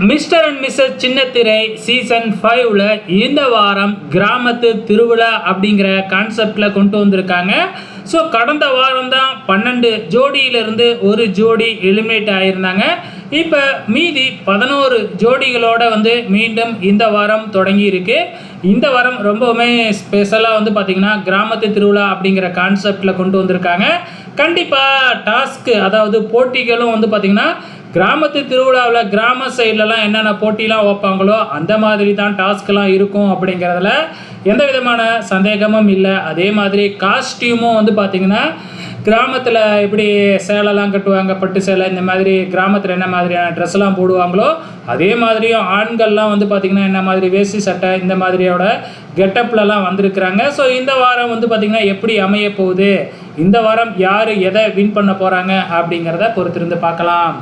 Mister and missus Chinnathirai season ஃபைவ்ல இந்த வாரம் கிராமத்து திருவிழா அப்படிங்கிற கான்செப்டில் கொண்டு வந்திருக்காங்க. ஸோ கடந்த வாரம் தான் பன்னெண்டு ஜோடியிலிருந்து ஒரு ஜோடி எலிமினேட் ஆகியிருந்தாங்க இப்போ மீதி பதினோரு ஜோடிகளோட வந்து மீண்டும் இந்த வாரம் தொடங்கி இருக்கு இந்த வாரம் ரொம்பவுமே ஸ்பெஷலாக வந்து பார்த்திங்கன்னா கிராமத்து திருவிழா அப்படிங்கிற கான்செப்டில் கொண்டு வந்திருக்காங்க. கண்டிப்பாக டாஸ்க்கு அதாவது போட்டிகளும் வந்து பார்த்திங்கன்னா கிராமத்து திருவிழாவில் கிராம சைட்லலாம் என்னென்ன போட்டிலாம் வைப்பாங்களோ அந்த மாதிரி தான் டாஸ்க்லாம் இருக்கும் அப்படிங்கிறதுல எந்த விதமான சந்தேகமும் இல்லை. அதே மாதிரி காஸ்டியூமும் வந்து பார்த்திங்கன்னா கிராமத்தில் எப்படி சேலைலாம் கட்டுவாங்க பட்டு சேலை இந்த மாதிரி கிராமத்தில் என்ன மாதிரியான ட்ரெஸ்லாம் போடுவாங்களோ அதே மாதிரியும் ஆண்கள்லாம் வந்து பார்த்திங்கன்னா என்ன மாதிரி வேஷ்டி சட்டை இந்த மாதிரியோட கெட்டப்லலாம் வந்திருக்கிறாங்க. ஸோ இந்த வாரம் வந்து பார்த்திங்கன்னா எப்படி அமைய போகுது? இந்த வாரம் யார் எதை வின் பண்ண போகிறாங்க அப்படிங்கிறத பொறுத்திருந்து பார்க்கலாம்.